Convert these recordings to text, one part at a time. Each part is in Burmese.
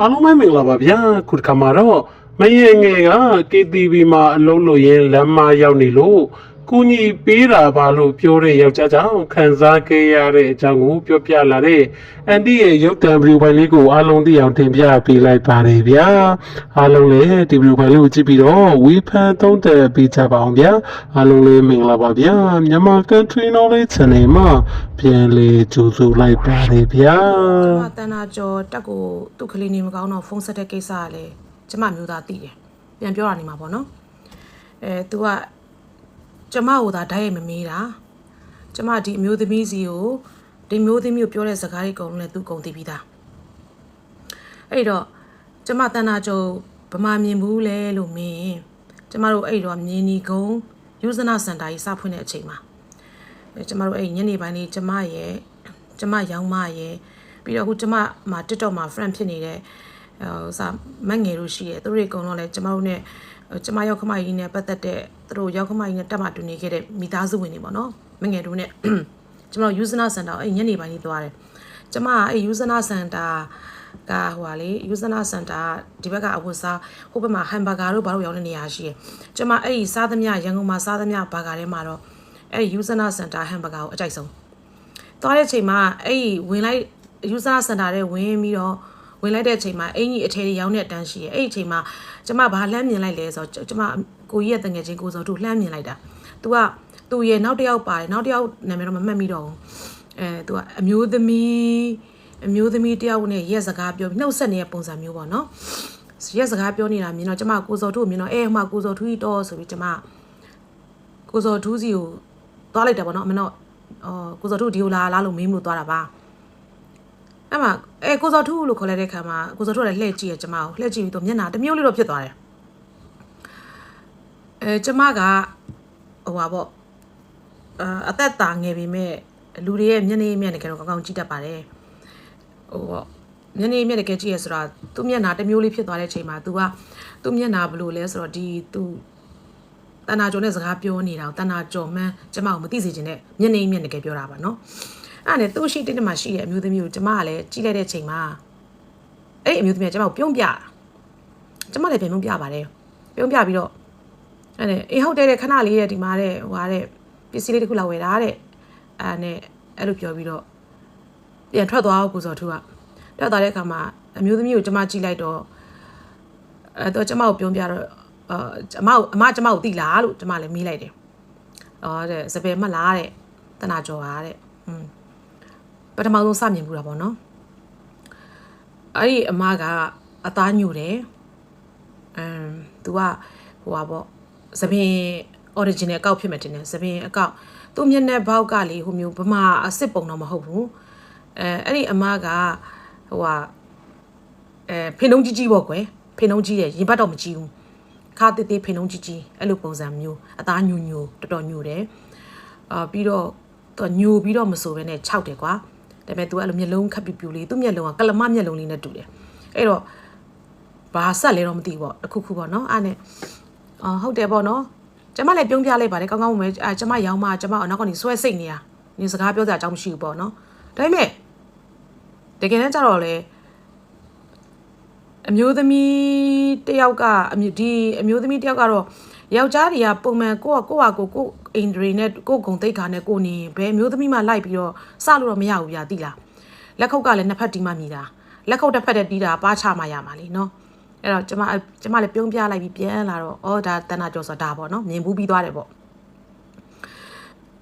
အားလုံးပဲမင်္ဂလာပါဗျာခုတစ်ခါမှာတော့မယေငယ်က KTV မှာအလုံးလို့ရင်လမ်းမရောက်နေလို့ ကူညီပေးတာပါလို့ပြောတဲ့ယောက်ျားကြောင့်ခံစားခဲ့ရတဲ့အကြောင်းကိုပြောပြလာတဲ့အန်တီရဲ့ရုပ်တံဗီဒီယိုဖိုင်လေးကိုအားလုံးသိအောင်တင်ပြပေးလိုက်ပါတယ်ဗျာအားလုံးလည်းဒီဗီဒီယိုဖိုင်လေးကိုကြည့်ပြီးတော့ဝေဖန်သုံးသပ်ပေးကြပါအောင်ဗျာအားလုံးလည်းမင်္ဂလာပါဗျာမြန်မာ Country Knowledge Channel မှာပြန်လေကြိုဆိုလိုက်ပါတယ်ဗျာကျမတန်နာကျော်တက်ကိုသူ့ကလေးနေမကောင်းတော့ဖုန်းဆက်တဲ့ကိစ္စကလည်းကျမမျိုးသားသိတယ်ပြန်ပြောရနေမှာပေါ့နော်အဲ तू က ကျမဟိုသာဓာတ်ရိုက်မမေးတာကျမဒီအမျိုးသမီးစီကိုဒီမျိုးသမီးကိုပြောတဲ့စကားတွေအကုန်လုံးလည်းသူကုန်သိပြီးသားအဲ့တော့ကျမတန်နာကျော်ဗမာမြင်ဘူးလဲလို့မင်းကျမတို့အဲ့တော့မြင်းနီကုန်းယူဇနာစင်တာကြီးစဖွင့်တဲ့အချိန်မှာအဲကျမတို့အဲ့ညနေပိုင်းလေးကျမရဲ့ကျမရောင်းမရဲ့ပြီးတော့အခုကျမမှာ TikTok မှာ friend ဖြစ်နေတဲ့ဟိုစာမက်ငယ်တို့ရှိရဲ့သူတို့တွေအကုန်လုံးလည်းကျမတို့ ਨੇ ကျမရောက်ခမကြီးနဲ့ပတ်သက်တဲ့သူတို့ရောက်ခမကြီးနဲ့တက်မှတူနေခဲ့တဲ့မိသားစုဝင်တွေပေါ့နော်မငယ်တို့ ਨੇ ကျမတို့ Usana Center အဲ့ညနေပိုင်းလေးသွားတယ်ကျမကအဲ့ Usana Center ကဟိုဟာလေ Usana Center ဒီဘက်ကအဝတ်စားဟိုဘက်မှာဟမ်ဘာဂါတို့ဘာလို့ရောင်းတဲ့နေရာရှိရယ်ကျမအဲ့ဒီစားသမျှရန်ကုန်မှာစားသမျှဘာဂါထဲမှာတော့အဲ့ဒီ Usana Center ဟမ်ဘာဂါကိုအကြိုက်ဆုံးသွားတဲ့အချိန်မှာအဲ့ဒီဝင်လိုက် Usana Center ထဲဝင်ပြီးတော့ ဝင်လိုက်တဲ့အချိန်မှာအင်ကြီးအထဲတွေရောင်းတဲ့အတန်းရှိရယ်အဲ့ဒီအချိန်မှာကျမဘာလှမ်းမြင်လိုက်လဲဆိုတော့ကျမကိုကြီးရဲ့တငယ်ချင်းကိုစောသူလှမ်းမြင်လိုက်တာ तू ကသူ့ရဲ့နောက်တစ်ယောက်ပါတယ်နောက်တစ်ယောက်နာမည်တော့မမှတ်မိတော့ဘူးအဲ तू ကအမျိုးသမီးအမျိုးသမီးတယောက်နဲ့ရက်စကားပြောနှုတ်ဆက်နေတဲ့ပုံစံမျိုးပေါ့နော်ရက်စကားပြောနေတာမြင်တော့ကျမကိုစောထုကိုမြင်တော့အဲဟိုမှာကိုစောထုကြီးတော့ဆိုပြီးကျမကိုစောထုစီကိုသွားလိုက်တာပေါ့နော်အမတော့အော်ကိုစောထုဒီကိုလာလားလို့မေးမလို့သွားတာပါ အဲ့မှာအဲကိုစောထုလို့ခေါ်လိုက်တဲ့ခါမှာကိုစောထုကလည်းလှည့်ကြည့်ရကျမကိုလှည့်ကြည့်ပြီးတော့မျက်နှာတစ်မျိုးလေးတော့ဖြစ်သွားတယ်အဲကျမကဟိုပါပေါ့အာအသက်တာငယ်ပေမဲ့လူတွေရဲ့မျက်နှာမျက်နှာကတော့ကောင်းကောင်းကြည့်တတ်ပါတယ်ဟိုပေါ့မျက်နှာမျက်နှာကကြည့်ရဆိုတာသူ့မျက်နှာတစ်မျိုးလေးဖြစ်သွားတဲ့အချိန်မှာ तू ကသူ့မျက်နှာဘယ်လိုလဲဆိုတော့ဒီ तू တဏ္ဍာကျော်နဲ့စကားပြောနေတာကိုတဏ္ဍာကျော်မှန်းကျမကိုမသိစေချင်တဲ့မျက်နှာမျက်နှာကပြောတာပါနော် အဲ့ဒါနဲ့သူ့ရှိတဲ့တည်းမှာရှိတဲ့အမျိုးသမီးကိုကျမကလည်းကြည့်လိုက်တဲ့အချိန်မှာအဲ့ဒီအမျိုးသမီးကကျမကိုပြုံးပြတာကျမလည်းပြန်ပြုံးပြပါတယ်ပြုံးပြပြီးတော့အဲ့နဲ့အေးဟုတ်တယ်တဲ့ခဏလေးတဲ့ဒီမှာတဲ့ဟိုဟာတဲ့ပစ္စည်းလေးတစ်ခုလာဝယ်တာတဲ့အဲနဲ့အဲ့လိုပြောပြီးတော့ပြန်ထွက်သွားအောင်ကိုစောထူကထွက်သွားတဲ့အခါမှာအမျိုးသမီးကိုကျမကြည့်လိုက်တော့အဲတော့ကျမကိုပြောပြတော့အာကျမကိုအမကျမကိုတိလားလို့ကျမလည်းမေးလိုက်တယ်။အော်တဲ့စပယ်မလားတဲ့တနာကျော်ပါတဲ့။อืม ပထမဆုံးစမြင်ဘူးတာပေါ့နော်။အဲ့ဒီအမကအသားညိုတယ်။အမ်သူကဟိုပါပေါ့သပင် original အကောက်ဖြစ်မယ်တင်တယ်သပင်အကောက်သူ့မျက်နှာဘောက်ကလေဟိုမျိုးဗမာအစ်စ်ပုံတော့မဟုတ်ဘူးအဲအဲ့ဒီအမကဟိုဟာအဲဖိနှုံးကြီးကြီးပေါ့ကွယ်ဖိနှုံးကြီးတယ်ရင်ဘတ်တော့မကြီးဘူးခါတေးသေးဖိနှုံးကြီးကြီးအဲ့လိုပုံစံမျိုးအသားညူညူတော်တော်ညူတယ်အာပြီးတော့သူညူပြီးတော့မဆိုဘဲနဲ့ခြောက်တယ်ကွာ ဒါပေမဲ့ तू အဲ့လိုမျက်လုံးခပ်ပြူပြူလေးသူ့မျက်လုံးကကလမမျက်လုံးလေးနဲ့တူတယ်အဲ့တော့ဘာဆက်လဲတော့မသိဘူးပေါ့တစ်ခုခုပေါ့နော်အဲ့နဲ့အော်ဟုတ်တယ်ပေါ့နော်ကျမလည်းပြုံးပြလိုက်ပါတယ်ကောင်းကောင်းပဲအဲကျမရောင်းမကျမအနောက်ကနေဆွဲစိတ်နေတာဒီစကားပြောစရာအကြောင်းမရှိဘူးပေါ့နော်ဒါပေမဲ့တကယ်တမ်းကျတော့လေ အမျိုးသမီးတယောက်ကအမျိုးဒီအမျိုးသမီးတယောက်ကတော့ယောက်ျားတွေကပုံမှန်ကိုကကိုကကိုကိုအင်ဒရီနဲ့ကိုဂုံတိတ်ခါနဲ့ကိုနေဘယ်အမျိုးသမီးမှလိုက်ပြီးတော့စလို့တော့မရဘူးဗျာသိလားလက်ခုပ်ကလည်းနှစ်ဖက်တီးမှမြည်တာလက်ခုပ်တစ်ဖက်တည်းတီးတာပါချမှရမှာလीနော်အဲ့တော့ကျမကျမလည်းပြုံးပြလိုက်ပြီးပြန်လာတော့အော်ဒါတဏ္ဍကျော်ဆိုတာပေါ့နော်မြင်ဘူးပြီးသွားတယ်ပေါ့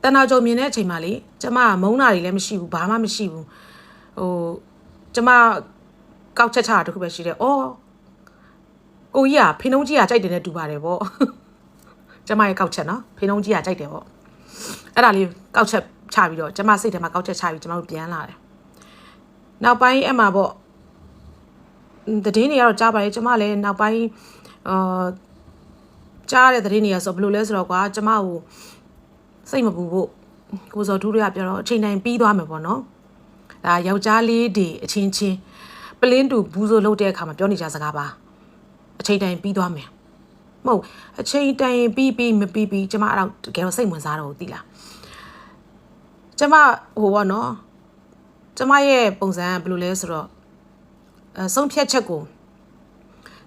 တဏ္ဍကျော်မြင်တဲ့အချိန်မှာလေကျမမုန်းတာတွေလည်းမရှိဘူးဘာမှမရှိဘူးဟိုကျမ ကောက်ချက်ချတာတခုပဲရှိတယ်အော်ကိုကြီးကဖိနှုံးကြီးကကြိုက်တယ်နဲ့တူပါတယ်ပေါ့ကျမရဲ့ကောက်ချက်နော်ဖိနှုံးကြီးကကြိုက်တယ်ပေါ့အဲ့ဒါလေးကောက်ချက်ချပြီးတော့ကျမစိတ်ထဲမှာကောက်ချက်ချပြီးကျမတို့ပြန်လာတယ်နောက်ပိုင်းအဲ့မှာပေါ့တည်င်းတွေကတော့ကြားပါတယ်ကျမလည်းနောက်ပိုင်းအာကြားတဲ့တည်င်းတွေကဆိုဘယ်လိုလဲဆိုတော့ကွာကျမကိုစိတ်မပူဖို့ကိုစောထူးတွေကပြောတော့အချိန်တိုင်းပြီးသွားမယ်ပေါ့နော်ဒါယောက်ျားလေးတွေအချင်းချင်း ပလင်းတူဘူးဆိုလုပ်တဲ့အခါမှာပြောနေကြစကားပါအချိန်တိုင်းပြီးသွားမယ်မဟုတ်အချိန်တိုင်းပြီးပြီးမပြီးပြီးကျမအဲ့တော့တကယ်တော့စိတ်ဝင်စားတော့သိလားကျမဟိုပေါ့နော်ကျမရဲ့ပုံစံကဘယ်လိုလဲဆိုတော့အဲဆုံးဖြတ်ချက်ကို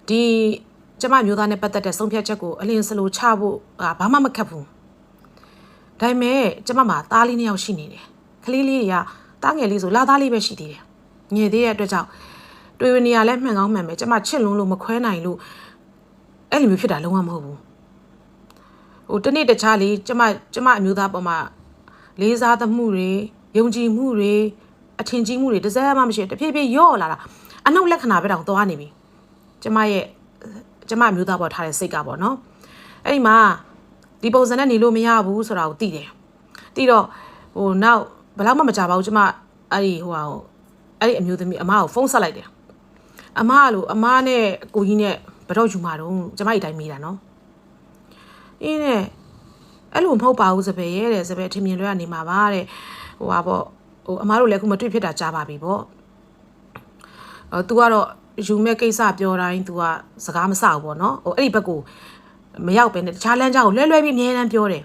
ဒီကျမမျိုးသားနဲ့ပတ်သက်တဲ့ဆုံးဖြတ်ချက်ကိုအလင်းစလိုချဖို့အာဘာမှမခက်ဘူးဒါပေမဲ့ကျမမှာသားလေးနှစ်ယောက်ရှိနေတယ်ကလေးလေးတွေကတားငယ်လေးဆိုလာသားလေးပဲရှိသေးတယ်ငယ်သေးတဲ့အတွက်ကြောင့် တွေ့ဝင်နေရလဲမှန်ကောင်းမှန်ပဲကျမချစ်လုံးလို့မခွဲနိုင်လို့အဲ့လိုမျိုးဖြစ်တာလုံးဝမဟုတ်ဘူးဟိုတနေ့တခြားလေးကျမကျမအမျိုးသားပေါ်မှာလေးစားသမှုတွေယုံကြည်မှုတွေအထင်ကြီးမှုတွေတစ်စက်မှမရှိဘူးတဖြည်းဖြည်းယော့လာတာအနှုတ်လက္ခဏာပဲတောင်သွားနေပြီကျမရဲ့ကျမအမျိုးသားပေါ်ထားတဲ့စိတ်ကပေါ့နော်အဲ့ဒီမှာဒီပုံစံနဲ့နေလို့မရဘူးဆိုတာကိုသိတယ်သိတော့ဟိုနောက်ဘယ်တော့မှမကြပါဘူးကျမအဲ့ဒီဟိုဟာဟိုအဲ့ဒီအမျိုးသမီးအမကိုဖုန်းဆက်လိုက်တယ် အမကလို့အမနဲ့ကိုကြီးနဲ့ဘယ်တော့ယူမှာတော့ကျမဒီတိုင်းမေးတာနော်အင်းနဲ့အဲ့လိုမဟုတ်ပါဘူးစပယ်ရဲ့တဲ့စပယ်ထင်မြင်လွဲကနေမှာပါတဲ့ဟိုဟာပေါ့ဟိုအမားတို့လည်းခုမတွေ့ဖြစ်တာကြားပါပြီပေါ့အဲ तू ကတော့ယူမဲ့ကိစ္စပြောတိုင်း तू ကစကားမစဘူးပေါ့နော်ဟိုအဲ့ဒီဘက်ကိုမရောက်ပဲနဲ့တခြားလမ်းကြောင်းကိုလွဲလွဲပြီးအမြဲတမ်းပြောတယ်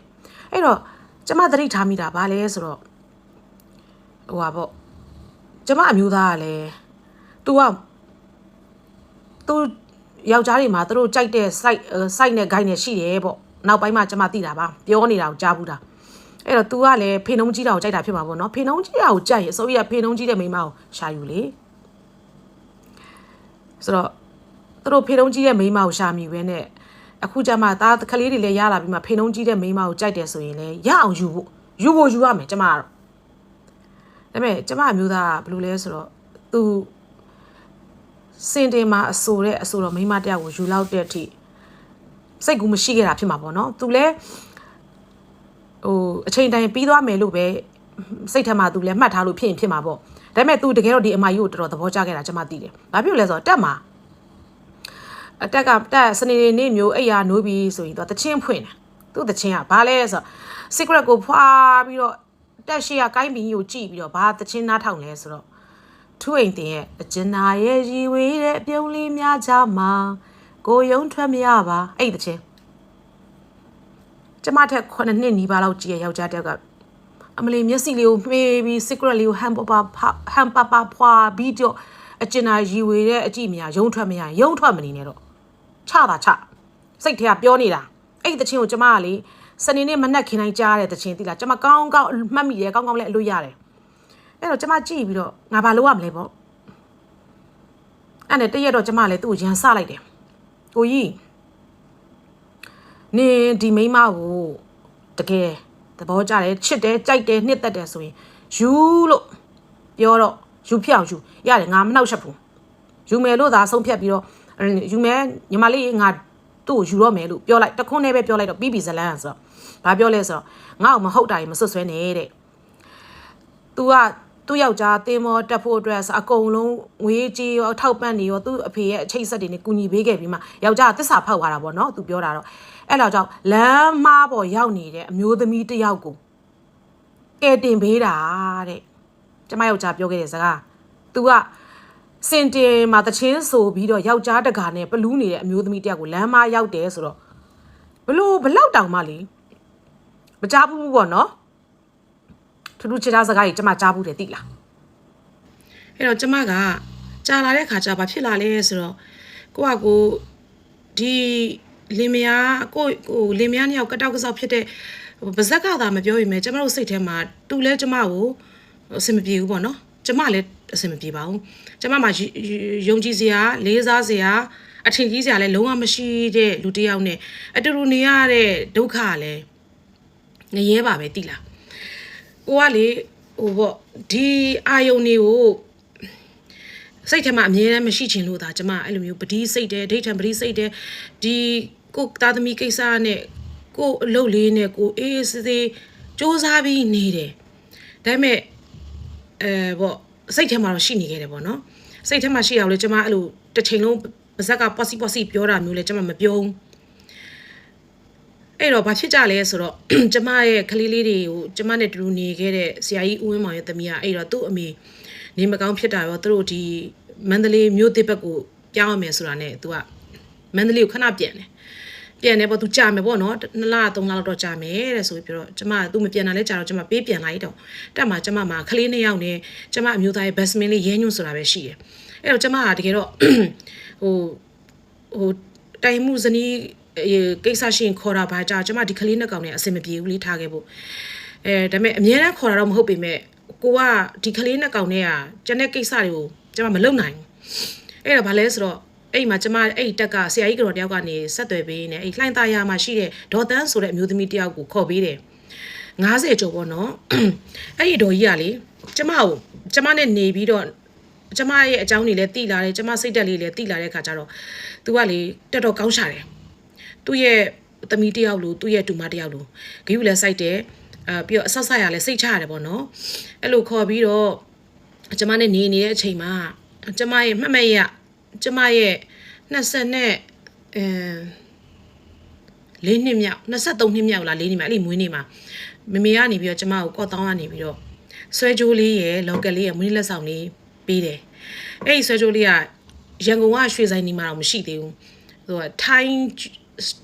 အဲ့တော့ကျမသတိထားမိတာဗာလဲဆိုတော့ဟိုဟာပေါ့ကျမအမျိုးသားကလည်း तू က သူယောက်ျားတွေမှာသူတို့ကြိုက်တဲ့ site site နဲ့ guide နဲ့ရှိတယ်ပေါ့နောက်ပိုင်းမှကျမသိတာပါပြောနေတာကိုကြားဘူးတာအဲ့တော့ तू ကလည်းဖေနှုံးကြီးတာကိုကြိုက်တာဖြစ်မှာပေါ့နော်ဖေနှုံးကြီးတာကိုကြိုက်ရင်အစိုးရဖေနှုံးကြီးတဲ့မိန်းမကိုရှာယူလေဆိုတော့သူတို့ဖေနှုံးကြီးတဲ့မိန်းမကိုရှာမိပဲနဲ့အခုကျမှသားကလေးတွေလည်းရလာပြီးမှဖေနှုံးကြီးတဲ့မိန်းမကိုကြိုက်တယ်ဆိုရင်လည်းရအောင်ယူဖို့ယူဖို့ယူရမယ်ကျမကတော့ဒါပေမဲ့ကျမမျိုးသားကဘယ်လိုလဲဆိုတော့ तू စင်တင်မှာအဆိုတဲ့အဆိုတော့မိမတယောက်ကိုယူလောက်တဲ့အထိစိတ်ကူးမရှိခဲ့တာဖြစ်မှာပေါ့နော်သူလဲဟိုအချိန်တိုင်းပြီးသွားမယ်လို့ပဲစိတ်ထဲမှာသူလဲမှတ်ထားလို့ဖြစ်ရင်ဖြစ်မှာပေါ့ဒါပေမဲ့ तू တကယ်တော့ဒီအမကြီးကိုတော်တော်သဘောကျခဲ့တာကျွန်မသိတယ်ဘာဖြစ်လို့လဲဆိုတော့တက်မှာအတက်ကတက်စနေနေ့မျိုးအိယာနိုးပြီးဆိုရင်သူကတချင်းဖွင့်တယ်သူ့တချင်းကဘာလဲဆိုတော့ secret ကိုဖွာပြီးတော့တက်ရှိကကိုင်းပင်ကြီးကိုကြည့်ပြီးတော့ဘာတချင်းနားထောင်လဲဆိုတော့ ထူအိမ်တင်ရဲ့အကျဉ်းနာရဲ့ရီဝေးတဲ့အပြုံးလေးများချမှာကိုယုံထွက်မရပါအဲ့ဒီတချင်းကျမထက်9နှစ်နီးပါးလောက်ကြီးရဲ့ယောက်ျားတစ်ယောက်ကအမလီမျက်စိလေးကိုမှေးပြီး secret လေးကိုဟမ်ပပါဟမ်ပပါဖွာပြီးတော့အကျဉ်းနာရီဝေးတဲ့အကြည့်များယုံထွက်မရရင်ယုံထွက်မနေနဲ့တော့ချတာချစိတ်ထဲကပြောနေတာအဲ့ဒီတချင်းကိုကျမကလေစနေနေ့မနက်ခင်းတိုင်းကြားတဲ့တချင်းသိလားကျမကောင်းကောင်းမှတ်မိတယ်ကောင်းကောင်းလည်းအလို့ရတယ် အဲ့တော့ကျမကြည့်ပြီးတော့ငါဘာလုပ်ရမလဲပေါ့အဲ့နဲ့တရက်တော့ကျမလည်းသူ့ကိုရန်ဆလိုက်တယ်ကိုကြီးနင်ဒီမိန်းမကိုတကယ်သဘောကျတယ်ချစ်တယ်ကြိုက်တယ်နှစ်သက်တယ်ဆိုရင်ယူလို့ပြောတော့ယူဖြစ်အောင်ယူရတယ်ငါမနှောက်ရှက်ဘူးယူမယ်လို့သာဆုံးဖြတ်ပြီးတော့ယူမယ်ညီမလေးငါသူ့ကိုယူတော့မယ်လို့ပြောလိုက်တခွန်းနဲ့ပဲပြောလိုက်တော့ပြီးပြီဇလန်းဆိုတော့ဘာပြောလဲဆိုတော့ငါ့ကိုမဟုတ်တာကြီးမဆွဆွဲနဲ့တဲ့ तू က သူ့ယောက်ျားတင်းမောတက်ဖို့အတွက်ဆိုအကုန်လုံးငွေကြေးရောထောက်ပံ့နေရောသူ့အဖေရဲ့အချိတ်ဆက်တွေနဲ့ကူညီပေးခဲ့ပြီးမှယောက်ျားကတစ္ဆာဖောက်သွားတာပေါ့နော်သူပြောတာတော့အဲ့တော့ကြောင့်လမ်းမားပေါ်ရောက်နေတဲ့အမျိုးသမီးတစ်ယောက်ကိုကဲတင်ပေးတာတဲ့ကျမယောက်ျားပြောခဲ့တဲ့စကား तू ကစင်တင်မှာတချင်းဆိုပြီးတော့ယောက်ျားတကာနဲ့ပလူးနေတဲ့အမျိုးသမီးတစ်ယောက်ကိုလမ်းမားရောက်တယ်ဆိုတော့ဘလို့ဘလောက်တောင်မှလေမကြဘူးပေါ့နော် ထူးထူးခြားခြားစကားကြီးကျမကြားဘူးတယ်သိလားအဲ့တော့ကျမကကြာလာတဲ့ခါကျဘာဖြစ်လာလဲဆိုတော့ကိုကကိုဒီလင်မယားကိုကိုလင်မယားနှစ်ယောက်ကတောက်ကဆောက်ဖြစ်တဲ့ဗဇက်ကသာမပြောရင်ပဲကျမတို့စိတ်ထဲမှာသူလဲကျမကိုအဆင်မပြေဘူးပေါ့နော်ကျမလည်းအဆင်မပြေပါဘူးကျမမှာယုံကြည်စရာလေးစားစရာအထင်ကြီးစရာလည်းလုံးဝမရှိတဲ့လူတစ်ယောက်နဲ့အတူတူနေရတဲ့ဒုက္ခကလည်းငရဲပါပဲတိလား ကိုကလေဟိုပေါ့ဒီအာယုန်တွေကိုစိတ်ထဲမှာအမြဲတမ်းမရှိချင်လို့ဒါကျမအဲ့လိုမျိုးပတိစိတ်တယ်ဒိဋ္ဌံပတိစိတ်တယ်ဒီကိုသားသမီးကိစ္စနဲ့ကိုအလုပ်လေးနဲ့ကိုအေးစေးစေးစူးစမ်းပြီးနေတယ်ဒါပေမဲ့အဲပေါ့စိတ်ထဲမှာတော့ရှိနေခဲ့တယ်ပေါ့နော်စိတ်ထဲမှာရှိအောင်လေကျမအဲ့လိုတစ်ချိန်လုံးပါဇက်ကပေါ့စီပေါ့စီပြောတာမျိုးလေကျမမပြောဘူး အဲ့တော့ဘာဖြစ်ကြလဲဆိုတော့ကျမရဲ့ကလေးလေးတွေကိုကျမနဲ့တူတူနေခဲ့တဲ့ဆရာကြီးဦးဝင်းမောင်ရဲ့သမီးကအဲ့တော့သူ့အမေနေမကောင်းဖြစ်တာရောသူတို့ဒီမန္တလေးမြို့တစ်ဘက်ကိုပြောင်းရမယ်ဆိုတာနဲ့သူကမန္တလေးကိုခဏပြန်တယ်ပြန်တယ်ပေါ့သူကြာမယ်ပေါ့နော်နှစ်လသုံးလလောက်တော့ကြာမယ်တဲ့ဆိုပြီးပြောတော့ကျမသူမပြန်တာလဲကြာတော့ကျမပေးပြန်လိုက်တော့တက်မှာကျမမှာကလေးနှစ်ယောက်နဲ့ကျမအမျိုးသားရဲ့ best man လေးရဲညွန့်ဆိုတာပဲရှိတယ်အဲ့တော့ကျမကတကယ်တော့ဟိုဟိုတိုင်မှုဇနီးအေး ကိစ္စရှင်ခေါ်တာပါကြာကျမဒီကလေးနှစ်ကောင်နဲ့အဆင်မပြေဘူးလေးထားခဲ့ဖို့အဲဒါပေမဲ့အများအားခေါ်တာတော့မဟုတ်ပေမဲ့ကိုကဒီကလေးနှစ်ကောင်နဲ့ကကျန်တဲ့ကိစ္စတွေကိုကျမမလုပ်နိုင်ဘူးအဲ့တော့ဘာလဲဆိုတော့အဲ့မှာကျမအဲ့တက်ကဆရာကြီးကတော့တယောက်ကနေဆက်သွယ်ပေးနေအဲ့လှိုင်းသားရမှာရှိတဲ့ဒေါ်တန်းဆိုတဲ့အမျိုးသမီးတယောက်ကိုခေါ်ပေးတယ်90ကျော်ပေါ့နော်အဲ့ဒီဒေါ်ကြီးကလေကျမကိုကျမနဲ့နေပြီးတော့ကျမရဲ့အကြောင်းတွေလည်းတိလာတယ်ကျမစိတ်တက်လေးလည်းတိလာတဲ့ခါကျတော့ तू ကလေတော်တော်ကောင်းရှာတယ် သူ့ရဲ့သမီးတယောက်လိုသူ့ရဲ့တူမတယောက်လိုဂိူလည်းစိုက်တယ်အာပြီးတော့အဆက်ဆက်ရလည်းစိတ်ချရတယ်ပေါ့နော်အဲ့လိုခေါ်ပြီးတော့ကျမနဲ့နေနေတဲ့အချိန်မှာကျမရဲ့မှတ်မှတ်ရကျမရဲ့20နဲ့အဲ၄နှစ်မြောက်23နှစ်မြောက်လား၄နှစ်မြောက်အဲ့ဒီမွေးနေ့မှာမမေကနေပြီးတော့ကျမကိုကော့တောင်းကနေပြီးတော့ဆွဲကြိုးလေးရယ်လော်ကယ်လေးရယ်မွေးနေ့လက်ဆောင်လေးပေးတယ်အဲ့ဒီဆွဲကြိုးလေးကရန်ကုန်ကရွှေဆိုင်နေမှာတော့မရှိသေးဘူးသူကထိုင်း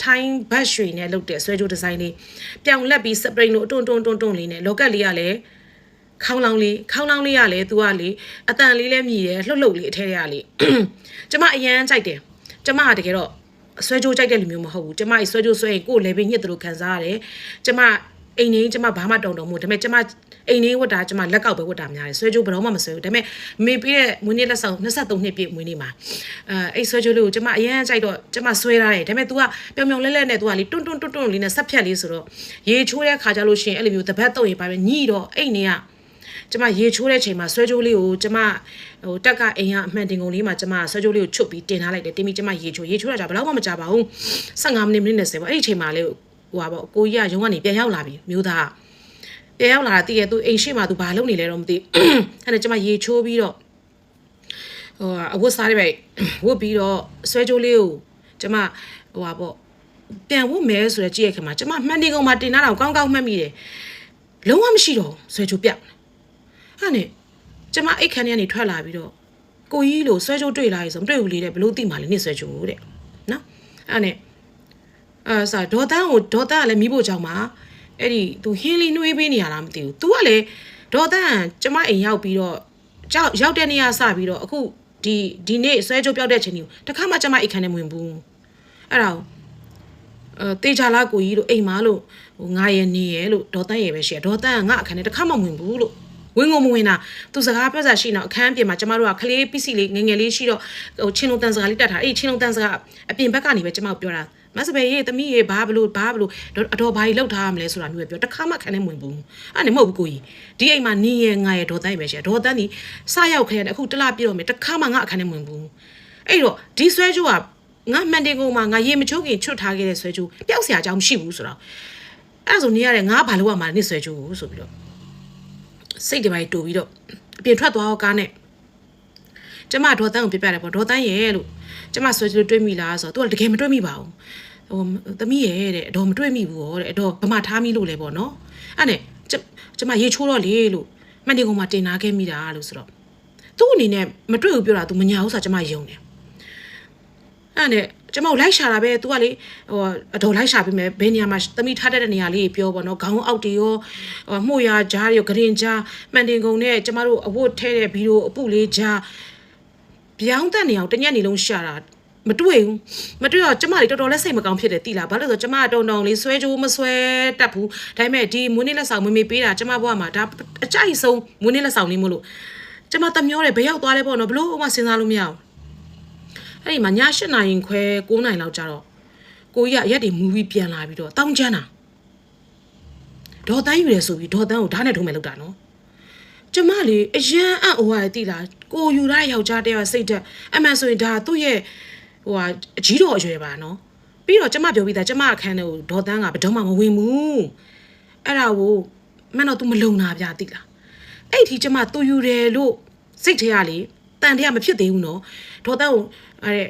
ထိုင်းဘတ်ရွှေနဲ့လုပ်တဲ့ဆွဲကြိုးဒီဇိုင်းလေးပြောင်လက်ပြီးစပရိန်လိုအတွန်းတွန်းတွန်းတွန်းလေးနဲ့လော်ကက်လေးကလည်းခေါင်းလောင်းလေးခေါင်းလောင်းလေးကလည်းသူကလေအတန်လေးလည်းမြည်တယ်လှုပ်လှုပ်လေးအထဲထဲကလေကျမအရန်ကြိုက်တယ်ကျမကတကယ်တော့ဆွဲကြိုးကြိုက်တဲ့လူမျိုးမဟုတ်ဘူးကျမအဆွဲကြိုးဆွဲရင်ကိုယ်လည်းပဲညှစ်တယ်လို့ခံစားရတယ်ကျမ အိမ်နေကျမဘာမှတုံတုံမို့ဒါပေမဲ့ကျမအိမ်နေဝတ်တာကျမလက်ကောက်ပဲဝတ်တာများတယ်ဆွဲကြိုးဘယ်တော့မှမဆွဲဘူးဒါပေမဲ့မေပေးတဲ့မွေးနေ့လက်ဆောင်23နှစ်ပြည့်မွေးနေ့မှာအဲအဲ့ဆွဲကြိုးလေးကိုကျမအရန်ကြိုက်တော့ကျမဆွဲထားတယ်ဒါပေမဲ့ तू ကပြောင်ပြောင်လဲလဲနဲ့ तू ကလေတွန်းတွန်းတွန်းတွန်းလေးနဲ့ဆက်ဖြတ်လေးဆိုတော့ရေချိုးတဲ့ခါကြလို့ရှိရင်အဲ့လိုမျိုးတပတ်တော့ရင်ပါပဲညှိတော့အိမ်နေကကျမရေချိုးတဲ့ချိန်မှာဆွဲကြိုးလေးကိုကျမဟိုတက်ကအိမ်ကအမှန်တင်ကုန်လေးမှာကျမဆွဲကြိုးလေးကိုချွတ်ပြီးတင်ထားလိုက်တယ်တင်ပြီးကျမရေချိုးရေချိုးတာကြဘယ်တော့မှမကြပါဘူး15မိနစ်မိနစ်20ပေါ့အဲ့ဒီချိန်မှာလေ ဟိုဟာပေါ့ကိုကြီးကရုံးကနေပြန်ရောက်လာပြီမျိုးသားပြန်ရောက်လာတာတည်ရသူအိမ်ရှိမှသူဘာလုပ်နေလဲတော့မသိအဲ့ဒါကျမရေချိုးပြီးတော့ဟိုအဝတ်စားတွေပဲဝတ်ပြီးတော့ဆွဲကြိုးလေးကိုကျမဟိုဟာပေါ့ပြန်ဝတ်မယ်ဆိုတော့ကြည့်ရခင်မှာကျမမှန်တင်ကုန်မှာတင်ထားတာကိုကောင်းကောင်းမှတ်မိတယ်လုံးဝမရှိတော့ဘူးဆွဲကြိုးပြတ်အဲ့နဲ့ကျမအိတ်ခမ်းထဲကနေထွက်လာပြီးတော့ကိုကြီးလို့ဆွဲကြိုးတွေ့လာရေဆိုမတွေ့ဘူးလေတဲ့ဘလို့တိမှလည်းနှစ်ဆွဲကြိုးတဲ့နော်အဲ့နဲ့ အဲဆိုဒေါ်တန်းကိုဒေါ်တန်းကလည်းမိဖို့ကြောင့်မှာအဲ့ဒီသူဟင်းလေးနှွေးပေးနေရလားမသိဘူး तू ကလည်းဒေါ်တန်းကျမအိမ်ရောက်ပြီးတော့ကြောက်ရောက်တဲ့နေရာစပြီးတော့အခုဒီဒီနေ့ဆွဲကြိုးပြောက်တဲ့ချိန်ကြီးကိုတခါမှကျမအိတ်ခမ်းထဲမဝင်ဘူးအဲ့ဒါကိုအဲတေချာလာကိုကြီးလို့အိမ်မာလို့ဟိုငါရဲ့နေရဲ့လို့ဒေါ်တန်းရဲ့ပဲရှိရဒေါ်တန်းကငါအခန်းထဲတခါမှမဝင်ဘူးလို့ဝင်းကုန်မဝင်တာသူစကားပြောစားရှိနေတော့အခန်းအပြင်မှာကျမတို့ကကလေးပစ္စည်းလေးငယ်ငယ်လေးရှိတော့ဟိုချင်းလုံးတန်စကားလေးတတ်ထားအဲ့ဒီချင်းလုံးတန်စကားအပြင်ဘက်ကနေပဲကျမတို့ပြောတာ မဆပဲရေးတမီးရေးဘာဘလို့ဘာဘလို့အတော်ဘာကြီးလောက်ထားရမလဲဆိုတာမျိုးပဲပြောတခါမှခန်းထဲမဝင်ဘူးအဲ့ဒါမဟုတ်ဘူးကိုကြီးဒီအိမ်မှာနေရငါရဒေါ်တန်းပဲရှိတယ်ဒေါ်တန်းဒီစရောက်ခဲတယ်အခုတလားပြည့်တော့မယ်တခါမှငါအခန်းထဲမဝင်ဘူးအဲ့တော့ဒီဆွဲကြိုးကငါမှန်တင်ကုန်မှာငါရေမချိုးခင်ချွတ်ထားခဲ့တဲ့ဆွဲကြိုးပျောက်စရာအကြောင်းမရှိဘူးဆိုတော့အဲ့ဒါဆိုနေရတယ်ငါဘာလို့ကမှနေဆွဲကြိုးဆိုပြီးတော့စိတ်တွေပိုင်းတူပြီးတော့အပြင်ထွက်သွားတော့ကားနဲ့ ကျမဒေါ်တန်းကိုပြပြတယ်ပေါ့ဒေါ်တန်းရဲ့လို့ကျမဆွဲဆွဲတွေးမိလားဆိုတော့သူကတကယ်မတွေးမိပါဘူးဟိုသမီးရဲ့တဲ့အတော်မတွေးမိဘူးဟောတဲ့အတော်ဗမာထားမိလို့လေပေါ့နော်အဲ့နဲ့ကျကျမရေချိုးတော့လေလို့မှန်ဒီကောင်မှတင်နာခဲ့မိတာလို့ဆိုတော့သူ့အနေနဲ့မတွေ့ဘူးပြောတာ तू မညာဘူးဆိုတော့ကျမယုံတယ်အဲ့နဲ့ကျမကိုလိုက်ရှာတာပဲ तू ကလေဟိုအတော်လိုက်ရှာပြီးမယ်ဘယ်နေရာမှာသမီးထားတတ်တဲ့နေရာလေးပြောပေါ့နော်ခေါင်းအောက်တီရောဟိုမှုရကြားရောဂရင်ကြားမှန်တင်ကုန်နဲ့ကျမတို့အဝတ်ထဲတဲ့ဗီဒီယိုအပုလေးကြား ပြောင်းတဲ့နေအောင်တညက်နေလုံးရှာတာမတွေ့ဘူးမတွေ့တော့ကျမလေးတော်တော်လေးစိတ်မကောင်းဖြစ်တယ်တိလားဘာလို့လဲဆိုတော့ကျမတုံတုံလေးဆွဲကြိုးမဆွဲတတ်ဘူးဒါပေမဲ့ဒီမွေးနေ့လက်ဆောင်မမေပေးတာကျမဘွားမှာဒါအကြိုက်ဆုံးမွေးနေ့လက်ဆောင်လေးမို့လို့ကျမတမျောတယ်ဘယ်ရောက်သွားလဲပေါ့နော်ဘလို့မှစဉ်းစားလို့မရဘူးအဲ့ဒီမှာည၈နာရီခွဲ9နာရီလောက်ကြာတော့ကိုကြီးကရက်တွေမူပြီးပြန်လာပြီးတော့တောင်းချမ်းတာဒေါ်တန်းယူတယ်ဆိုပြီးဒေါ်တန်းကိုဓာတ်နဲ့ထုံးမယ်လောက်တာနော်ကျမလေးအရန်အံ့ဩရတယ်တိလား ကိုယူရတဲ့ယောက်ျားတယောက်စိတ်သက်အမှန်ဆိုရင်ဒါသူ့ရဲ့ဟိုဟာအကြီးတော်အရွယ်ပါနော်ပြီးတော့ကျမပြောပြီးသားကျမအခန်းထဲကိုဒေါ်တန်းကဘယ်တော့မှမဝင်ဘူးအဲ့ဒါကိုမင်းတော့ तू မလုံတာဗျာတိလားအဲ့ဒီကျမသူယူတယ်လို့စိတ်ထဲကလေတန်ထဲကမဖြစ်သေးဘူးနော်ဒေါ်တန်းကိုအဲ့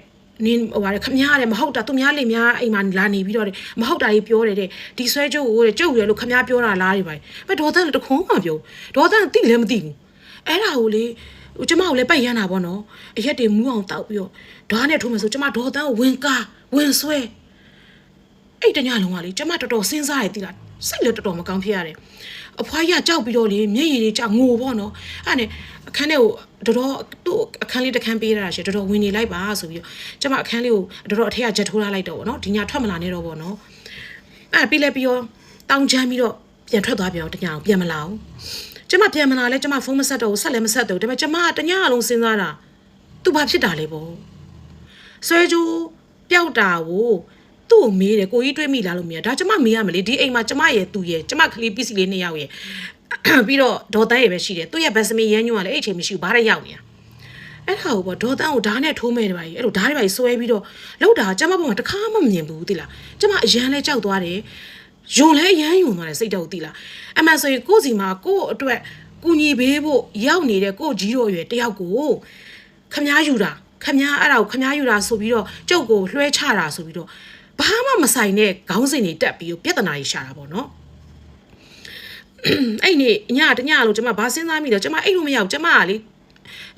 နင်းဟိုဟာခမများတယ်မဟုတ်တာသူများလေများအိမ်မှာလာနေပြီးတော့တယ်မဟုတ်တာကြီးပြောတယ်တဲ့ဒီဆွဲကြိုးကိုတဲ့ကြုတ်ရလို့ခမများပြောတာလားတွေပါဘယ်ဒေါ်တန်းလည်းတခုံးမှပြောဒေါ်တန်းတိလည်းမသိဘူးအဲ့ဒါကိုလေ ဟိုကျမကိုလည်းပိုက်ရမ်းတာပေါ့နော်အရက်တွေမူးအောင်တောက်ပြီးတော့ဓာတ်နဲ့ထိုးမယ်ဆိုကျမဒေါ်တန်းကိုဝင်ကားဝင်ဆွဲအဲ့တညလုံးကလေကျမတော်တော်စဉ်းစားရည်တိလားစိတ်လည်းတော်တော်မကောင်းဖြစ်ရတယ်အဖွားကြီးကကြောက်ပြီးတော့လေမျက်ရည်တွေကြောက်ငိုပေါ့နော်အဲ့ဒါနဲ့အခန်းထဲကိုတော်တော်သူ့အခန်းလေးတစ်ခန်းပေးရတာရှင်တော်တော်ဝင်နေလိုက်ပါဆိုပြီးတော့ကျမအခန်းလေးကိုတော်တော်အထက်ကဂျက်ထိုးထားလိုက်တော့ပေါ့နော်ဒီညထွက်မလာနဲ့တော့ပေါ့နော်အဲ့ပြီးလဲပြီးတော့တောင်းချမ်းပြီးတော့ပြန်ထွက်သွားပြန်တော့တညအောင်ပြန်မလာဘူး ကျမပြန်မလာလဲကျမဖုန်းမဆက်တော့ဘူးဆက်လည်းမဆက်တော့ဘူးဒါပေမဲ့ကျမကတညလုံးစဉ်းစားတာသူဘာဖြစ်တာလဲပေါ့ဆွဲကြိုးပျောက်တာကိုသူ့ကိုမေးတယ်ကိုကြီးတွေးမိလားလို့မေးတာဒါကျမမေးရမလေဒီအိမ်မှာကျမရဲ့သူရဲ့ကျမကလေးပစ္စည်းလေးနှစ်ယောက်ရဲ့ပြီးတော့ဒေါ်တန်းရဲ့ပဲရှိတယ်သူ့ရဲ့ဗက်စမီရမ်းညွန့်ကလည်းအဲ့အချိန်မရှိဘူးဘားရရောက်နေတာအဲ့ဒါကိုပေါ့ဒေါ်တန်းကိုဓာတ်နဲ့ထိုးမဲ့တယ်ပါကြီးအဲ့လိုဓာတ်တွေပါကြီးဆွဲပြီးတော့လောက်တာကျမဘုံမှာတစ်ခါမှမမြင်ဘူးသိလားကျမအရန်လဲကြောက်သွားတယ် ယွန်လဲအရန်ယွန်သွားတယ်စိတ်တော့သိလားအမှန်ဆိုရင်ကိုယ့်စီမှာကိုယ့်အတွက်ကူညီပေးဖို့ရောက်နေတဲ့ကိုယ့်ကြီးတော်ရွယ်တယောက်ကိုခမားယူတာခမားအဲ့ဒါကိုခမားယူတာဆိုပြီးတော့ကျုပ်ကိုလွှဲချတာဆိုပြီးတော့ဘာမှမဆိုင်တဲ့ခေါင်းစဉ်တွေတက်ပြီးတော့ပြဿနာတွေရှာတာပေါ့နော်အဲ့နေညတညလို့ကျမဘာစဉ်းစားမိလဲကျမအဲ့လိုမရဘူးကျမကလေ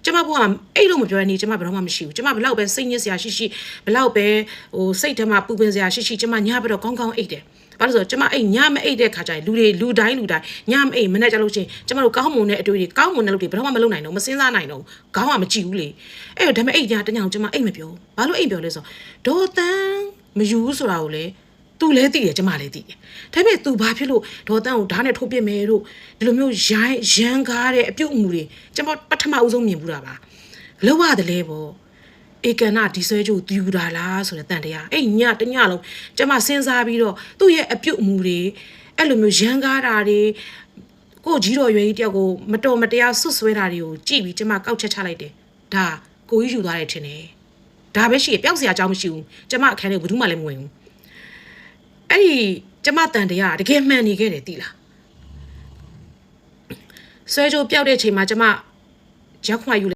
ကျမဘုရားအဲ့လိုမပြောရနေကျမဘယ်တော့မှမရှိဘူးကျမဘလောက်ပဲစိတ်ညစ်စရာရှိရှိဘလောက်ပဲဟိုစိတ်ထဲမှာပူပင်စရာရှိရှိကျမညဘက်တော့ကောင်းကောင်းအိတ်တယ် ဘာလို့လဲဆိုတော့ကျမအဲ့ညမအိတ်တဲ့ခါကျရင်လူတွေလူတိုင်းလူတိုင်းညမအိတ်မနဲ့ကြလို့ချင်းကျမတို့ကောင်းမွန်တဲ့အတွေ့တွေကောင်းမွန်တဲ့လူတွေဘယ်တော့မှမလုပ်နိုင်တော့မစဉ်းစားနိုင်တော့ခေါင်းကမကြည့်ဘူးလေအဲ့တော့ဒါပေမဲ့အိတ်ညတညကျမအိတ်မပြောဘာလို့အိတ်ပြောလဲဆိုတော့ဒေါ်တန်းမယူဘူးဆိုတာကိုလေသူလည်းသိတယ်ကျမလည်းသိတယ်ဒါပေမဲ့ तू ဘာဖြစ်လို့ဒေါ်တန်းကိုဓာတ်နဲ့ထိုးပစ်မယ်တို့ဒီလိုမျိုးရိုင်းရန်ကားတဲ့အပြုတ်အမူတွေကျမပထမဦးဆုံးမြင်ဘူးတာပါလောက်ရတယ်လေပေါ့ ဧကနာဒီဆွဲကြိုသူယူတာလားဆိုတဲ့တန်တရားအဲ့ညတညလုံးကျမစဉ်းစားပြီးတော့သူ့ရဲ့အပြုတ်အမူတွေအဲ့လိုမျိုးရန်ကားတာတွေကိုကြီးတော်ရွယ်ကြီးတယောက်ကိုမတော်မတရားဆွတ်ဆွဲတာတွေကိုကြည့်ပြီးကျမကောက်ချက်ချလိုက်တယ်ဒါကိုကြီးယူသွားတယ်ထင်တယ်ဒါပဲရှိရပျောက်စရာအကြောင်းမရှိဘူးကျမအခန်းထဲဘယ်သူမှလည်းမဝင်ဘူးအဲ့ဒီကျမတန်တရားကတကယ်မှန်နေခဲ့တယ်တိလားဆွဲကြိုးပျောက်တဲ့ချိန်မှာကျမရောက်ခွာယူ